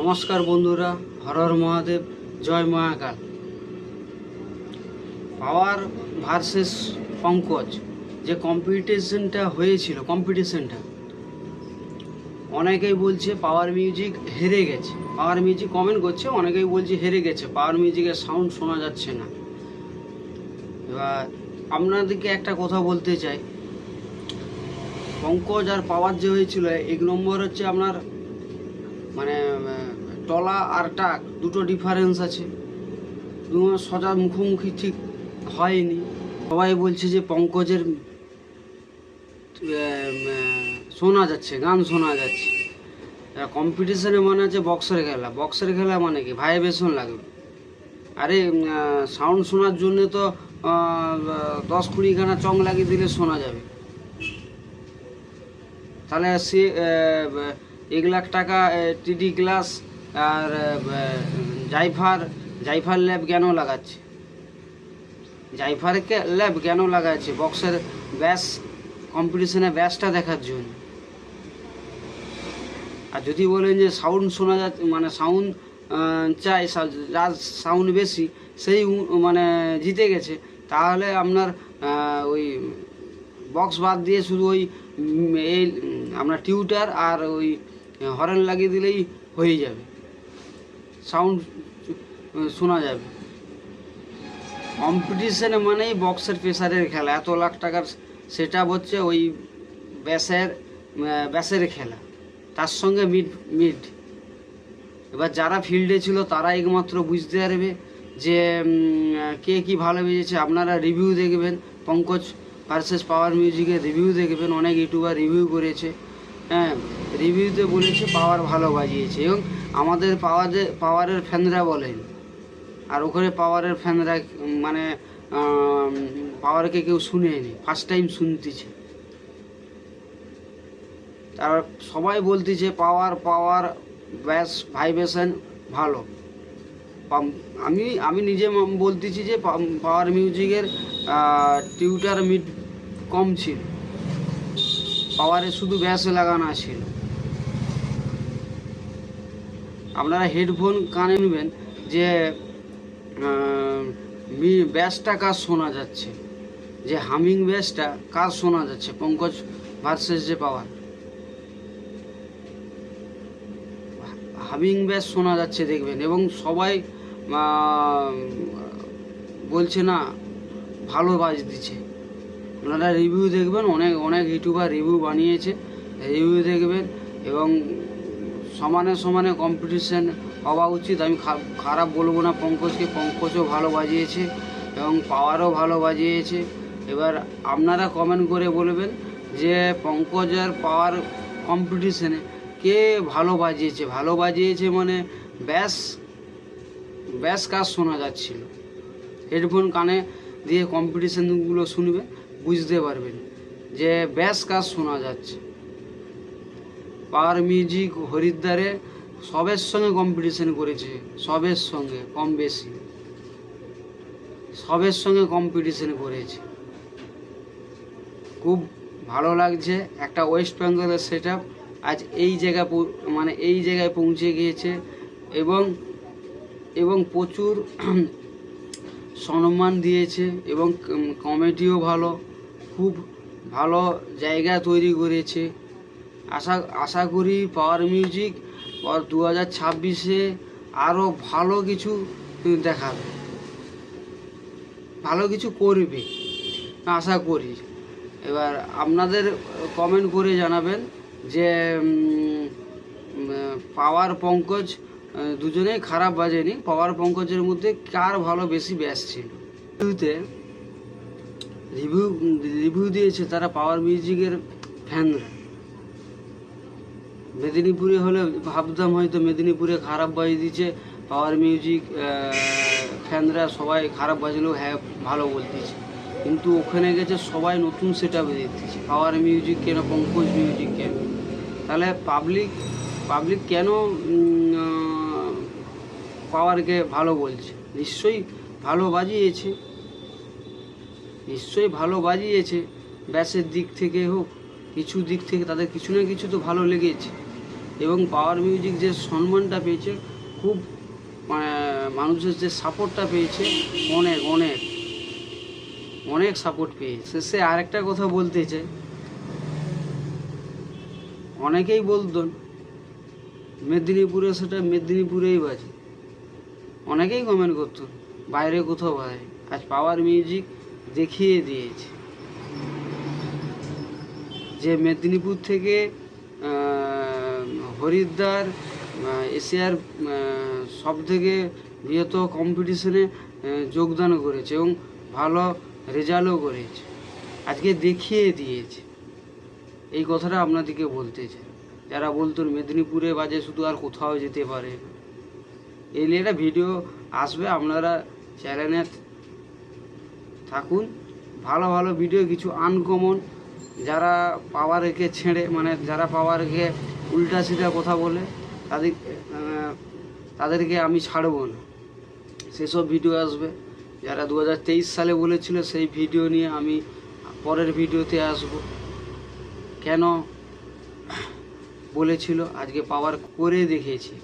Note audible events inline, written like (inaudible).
নমস্কার বন্ধুরা, হরহর মহাদেব, জয় মহাকাল। পাওয়ার ভার্সেস পঙ্কজ, যে কম্পিটিশনটা হয়েছিল, কম্পিটিশনটা, অনেকেই বলছে পাওয়ার মিউজিক হেরে গেছে। পাওয়ার মিউজিক কমেন্ট করছে, অনেকেই বলছে হেরে গেছে, পাওয়ার মিউজিকের সাউন্ড শোনা যাচ্ছে না। এবার আপনাদেরকে একটা কথা বলতে চাই। পঙ্কজ আর পাওয়ার যে হয়েছিল, এক নম্বর হচ্ছে আপনার মানে টলা আর টাক দুটো ডিফারেন্স আছে। সজা মুখোমুখি ঠিক হয়নি। সবাই বলছে যে পঙ্কজের শোনা যাচ্ছে, গান শোনা যাচ্ছে। কম্পিটিশনে মনে হচ্ছে বক্সের খেলা। বক্সের খেলা মানে কি? ভাইব্রেশন লাগবে আরে সাউন্ড শোনার জন্য তো দশ কুড়িখানা চং লাগিয়ে দিলে শোনা যাবে। তাহলে সে এক লাখ টাকা টিডি ক্লাস আর জাইফার জাইফার ল্যাব কেন লাগাচ্ছে? জাইফারকে ল্যাব কেন লাগাচ্ছে? বক্সের ব্যাস কম্পিটিশনে ব্যাসটা দেখার জন্য। আর যদি বলেন যে সাউন্ড শোনা যাচ্ছে মানে সাউন্ড চাই যার সাউন্ড বেশি, সেই মানে জিতে গেছে। তাহলে আপনার ওই বক্স বাদ দিয়ে শুধু ওই এই আপনার টিউটার আর ওই হরেন লাগিয়ে দিলেই হয়ে যাবে। সাউন্ড শোনা যাবে। কম্পিটিশানে মানেই বক্সের প্রেসারের খেলা। এত লাখ টাকার সেটা হচ্ছে ওই ব্যাসের ব্যাসের খেলা। তার সঙ্গে মিড মিড এবার যারা ফিল্ডে ছিল তারা একমাত্র বুঝতে পারবে যে কে কি ভালো বেজেছে। আপনারা রিভিউ দেখবেন। পঙ্কজ ভার্সেস পাওয়ার মিউজিকের রিভিউ দেখবেন। অনেক ইউটিউবার রিভিউ করেছে। হ্যাঁ রিভিউতে বলেছে পাওয়ার ভালো বাজিয়েছে এবং আমাদের পাওয়ারে পাওয়ারের ফ্যানরা বলেন। আর ওখানে পাওয়ারের ফ্যানরা মানে পাওয়ারকে কেউ শুনেনি ফার্স্ট টাইম শুনতেছে। তার সবাই বলতেছে পাওয়ার পাওয়ার ব্যাস ভাইব্রেশন ভালো। আমি আমি নিজে বলতেছি যে পাওয়ার মিউজিকের টিউটার মিড কম ছিল। পাওয়ারে শুধু ব্যাস লাগানো ছিল। আপনারা হেডফোন কানে নেবেন যে ব্যাসটা কাজ শোনা যাচ্ছে? যে হামিং ব্যাসটা কাজ শোনা যাচ্ছে? পঙ্কজ ভার্সেস যে পাওয়ার। হামিং ব্যাস শোনা যাচ্ছে, দেখবেন। এবং সবাই বলছে না, ভালো বাজ দিচ্ছে। আপনারা রিভিউ দেখবেন, অনেক অনেক ইউটিউবার রিভিউ বানিয়েছে রিভিউ দেখবেন এবং সমানে সমানে কম্পিটিশান হওয়া উচিত। আমি খারাপ বলব না, পঙ্কজকে, পঙ্কজও ভালো বাজিয়েছে এবং পাওয়ারও ভালো বাজিয়েছে। এবার আপনারা কমেন্ট করে বলবেন যে পঙ্কজ আর পাওয়ার কম্পিটিশানে কে ভালো বাজিয়েছে? ভালো বাজিয়েছে মানে ব্যাস ব্যাস কাজ শোনা যাচ্ছিল। হেডফোন কানে দিয়ে কম্পিটিশানগুলো শুনবে। বুঝতে পারবেন যে ব্যাস কাজ শোনা যাচ্ছে। পাওয়ার মিউজিক হরিদ্বারে সবের সঙ্গে কম্পিটিশন করেছে, সবের সঙ্গে, কম বেশি। সবের সঙ্গে কম্পিটিশন করেছে। খুব ভালো লাগছে, একটা ওয়েস্ট বেঙ্গলের সেট আজ এই জায়গা মানে এই জায়গায় পৌঁছে গিয়েছে এবং এবং প্রচুর (clears throat) সম্মান দিয়েছে এবং কমেডিও ভালো। খুব ভালো জায়গা তৈরি করেছে। আশা আশা করি পাওয়ার মিউজিক দু হাজার ছাব্বিশে আরও ভালো কিছু দেখাবে। ভালো কিছু করবে, আশা করি। এবার আপনাদের কমেন্ট করে জানাবেন যে পাওয়ার পঙ্কজ দুজনেই খারাপ বাজেনি। পাওয়ার পঙ্কজের মধ্যে কার ভালো বেশি ব্যাস ছিল? রিভিউ রিভিউ দিয়েছে, তারা পাওয়ার মিউজিকের ফ্যানরা মেদিনীপুরে হলে ভাবতাম হয়তো মেদিনীপুরে খারাপ বাজিয়ে দিচ্ছে। পাওয়ার মিউজিক ফ্যানরা সবাই খারাপ বাজলেও হ্যাঁ ভালো বলতেছে। কিন্তু ওখানে গেছে সবাই নতুন সেট আপে দেখতেছে পাওয়ার মিউজিক কেন পঙ্কজ মিউজিক কেন? তাহলে পাবলিক পাবলিক কেন পাওয়ারকে ভালো বলছে? নিশ্চয়ই ভালো বাজিয়েছে। নিশ্চয়ই ভালো বাজিয়েছে। ব্যাসের দিক থেকে হোক, কিছু দিক থেকে তাদের কিছু না কিছু তো ভালো লেগেছে। এবং পাওয়ার মিউজিক যে সম্মানটা পেয়েছে, খুব মানে মানুষের যে সাপোর্টটা পেয়েছে, অনেক অনেক অনেক সাপোর্ট পেয়েছে। শেষে আরেকটা কথা বলতে চাই। অনেকেই বলতেন, মেদিনীপুরে সেটা মেদিনীপুরেই বাজে। অনেকেই কমেন্ট করতো বাইরে কোথাও বাজে। আজ পাওয়ার মিউজিক দেখিয়ে দিয়েছে। যে মেদিনীপুর থেকে হরিদ্বার এশিয়ার সব থেকে বৃহত্তর কম্পিটিশনে যোগদান করেছে এবং ভালো রেজাল্টও করেছে। আজকে দেখিয়ে দিয়েছে। এই কথাটা আপনাদেরকে বলতে চাই। যারা বলতো মেদিনীপুরে বাজে শুধু আর কোথাও যেতে পারে। এই নিয়ে একটা ভিডিও আসবে, আপনারা চ্যানেলে থাকুন। ভালো ভালো ভিডিও কিছু আনকমন যারা পাওয়ারকে ছেড়ে মানে যারা পাওয়ারকে উল্টা সিধা কথা বলে, তাদের তাদেরকে আমি ছাড়বো না। সেসব ভিডিও আসবে। যারা দু হাজার তেইশ সালে বলেছিল, সেই ভিডিও নিয়ে আমি পরের ভিডিওতে আসব। কেন বলেছিল? আজকে পাওয়ার করে দেখেছি